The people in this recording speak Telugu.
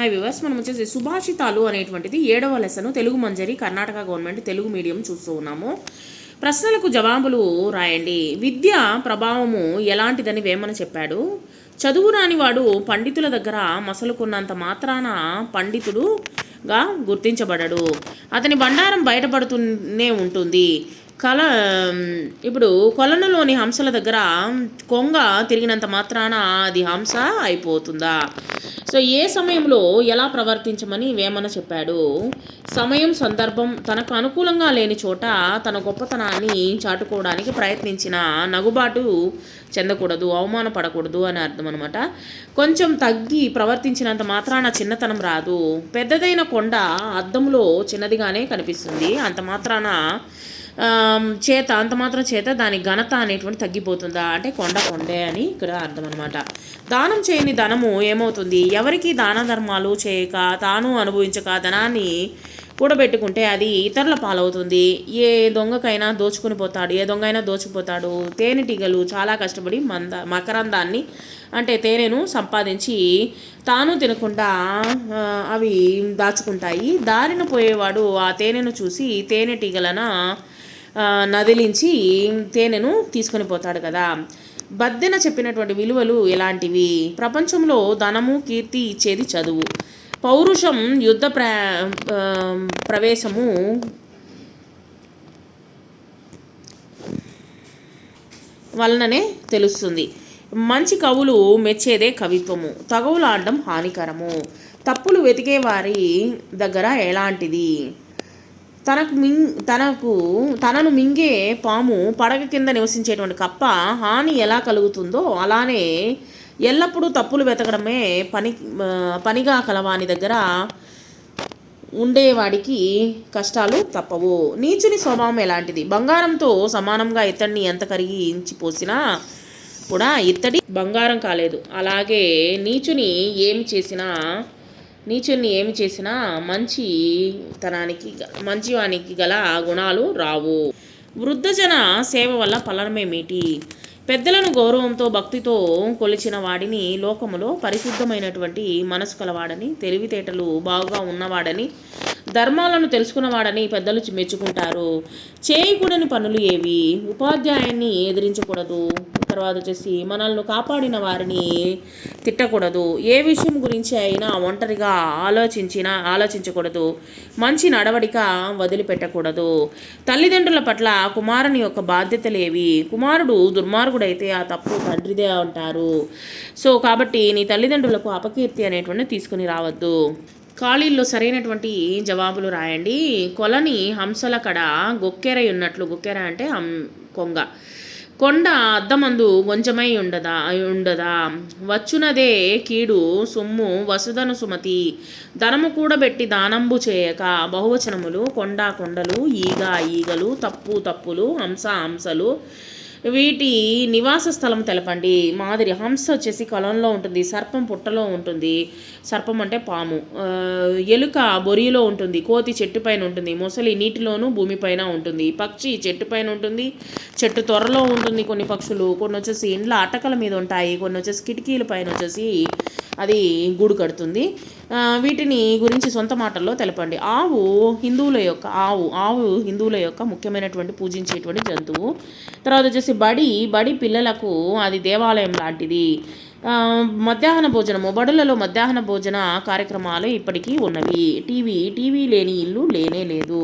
హాయ్ వివర్స్ మనం వచ్చేసి సుభాషితాలు అనేటువంటిది ఏడవ lesson Telugu Manjari Karnataka government Telugu medium చూస్తూ ఉన్నాము. ప్రశ్నలకు జవాబులు రాయండి. విద్య ప్రభావము ఎలాంటిదని వేమన చెప్పాడు. చదువు రానివాడు పండితుల దగ్గర మసలుకున్నంత మాత్రాన పండితుడుగా గుర్తించబడడు. అతని బండారం బయటపడుతూనే ఉంటుంది. కల ఇప్పుడు కొలనులోని హంసల దగ్గర కొంగ తిరిగినంత మాత్రాన అది హంస అయిపోతుందా? సో ఏ సమయంలో ఎలా ప్రవర్తించమని వేమన చెప్పాడు? సమయం సందర్భం తనకు అనుకూలంగా లేని చోట తన గొప్పతనాన్ని చాటుకోవడానికి ప్రయత్నించిన నగుబాటు చెందకూడదు అవమానపడకూడదు అని అర్థం అనమాట కొంచెం తగ్గి ప్రవర్తించినంత మాత్రాన చిన్నతనం రాదు. పెద్దదైన కొండ అద్దంలో చిన్నదిగానే కనిపిస్తుంది. అంత మాత్రాన చేత అంత మాత్రం చేత దాని ఘనత అనేటువంటి తగ్గిపోతుందా? అంటే కొండ కొండే అని ఇక్కడ అర్థం అనమాట దానం చేయని ధనము ఏమవుతుంది? ఎవరికి దాన ధర్మాలు చేయక తాను అనుభవించక ధనాన్ని కూడబెట్టుకుంటే అది ఇతరుల పాలవుతుంది. ఏ దొంగకైనా దోచుకుని పోతాడు ఏ దొంగ అయినా దోచుకుపోతాడు తేనెటీగలు చాలా కష్టపడి మంద మకరందాన్ని అంటే తేనెను సంపాదించి తాను తినకుండా అవి దాచుకుంటాయి. దారిన పోయేవాడు ఆ తేనెను చూసి తేనెటీగలన నదిలించి తేనెను తీసుకొని పోతాడు కదా. బద్దెన చెప్పినటువంటి విలువలు ఎలాంటివి? ప్రపంచంలో ధనము కీర్తి ఇచ్చేది చదువు. పౌరుషం యుద్ధ ప్ర ప్రవేశము వలననే తెలుస్తుంది. మంచి కవులు మెచ్చేదే కవిత్వము. తగవులాడడం హానికరము. తప్పులు వెతికే వారి దగ్గర ఎలాంటిది? తనకు మింగ్ తనకు తనను మింగే పాము పడగ కింద నివసించేటువంటి కప్ప హాని ఎలా కలుగుతుందో అలానే ఎల్లప్పుడూ తప్పులు వెతకడమే పని పనిగా కలవాని దగ్గర ఉండేవాడికి కష్టాలు తప్పవు. నీచుని స్వభావం ఎలాంటిది? బంగారంతో సమానంగా ఇతడిని ఎంత కరిగించి పోసినా కూడా ఇత్తడి బంగారం కాలేదు. అలాగే నీచుని ఏమి చేసినా నీచుని ఏమి చేసినా మంచి తనానికి మంచివానికి గల గుణాలు రావు. వృద్ధజన సేవ వల్ల ఫలనమేమిటి? పెద్దలను గౌరవంతో భక్తితో కొలిచిన వాడిని లోకములో పరిశుద్ధమైనటువంటి మనసు కలవాడని తెలివితేటలు బాగుగా ఉన్నవాడని ధర్మాలను తెలుసుకున్నవాడని పెద్దలు మెచ్చుకుంటారు. చేయకూడని పనులు ఏవి? ఉపాధ్యాయున్ని ఎదిరించకూడదు. తర్వాత వచ్చేసి మనల్ని కాపాడిన వారిని తిట్టకూడదు. ఏ విషయం గురించి అయినా ఒంటరిగా ఆలోచించినా ఆలోచించకూడదు. మంచి నడవడిక వదిలిపెట్టకూడదు. తల్లిదండ్రుల పట్ల కుమారుని యొక్క బాధ్యతలేవి. కుమారుడు దుర్మార్గుడైతే ఆ తప్పు తండ్రిదే అంటారు. సో కాబట్టి నీ తల్లిదండ్రులకు అపకీర్తి అనేటువంటి తీసుకుని రావద్దు. ఖాళీల్లో సరైనటువంటి జవాబులు రాయండి. కొలని హంసల కడ గొక్కెర ఉన్నట్లు గొక్కెర అంటే హం కొంగ. కొండ అద్దమందు వంచమై ఉండదా ఉండదా? వచ్చునదే కీడు సొమ్ము వసుధను సుమతి. ధనము కూడబెట్టి దానంబు చేయక బహువచనములు కొండ కొండలు ఈగ ఈగలు తప్పు తప్పులు హంస హంసలు వీటి నివాస స్థలం తెలపండి. మాదిరి హంస వచ్చేసి కలంలో ఉంటుంది సర్పం పుట్టలో ఉంటుంది. సర్పం అంటే పాము. ఎలుక బొరిలో ఉంటుంది కోతి చెట్టు పైన ఉంటుంది మొసలి నీటిలోనూ భూమిపైన ఉంటుంది. పక్షి చెట్టు పైన ఉంటుంది చెట్టు త్వరలో ఉంటుంది కొన్ని పక్షులు. కొన్ని వచ్చేసి ఇండ్ల అటకల మీద ఉంటాయి కొన్ని వచ్చేసి కిటికీల పైన వచ్చేసి అది గూడు కడుతుంది. వీటిని గురించి సొంత మాటల్లో తెలపండి. ఆవు హిందువుల యొక్క ఆవు ఆవు హిందువుల యొక్క ముఖ్యమైనటువంటి పూజించేటువంటి జంతువు. తర్వాత వచ్చేసి బడి బడి పిల్లలకు అది దేవాలయం లాంటిది. మధ్యాహ్న భోజనము బడులలో మధ్యాహ్న భోజన కార్యక్రమాలు ఇప్పటికీ ఉన్నవి. టీవీ టీవీ లేని ఇల్లు లేనే లేదు.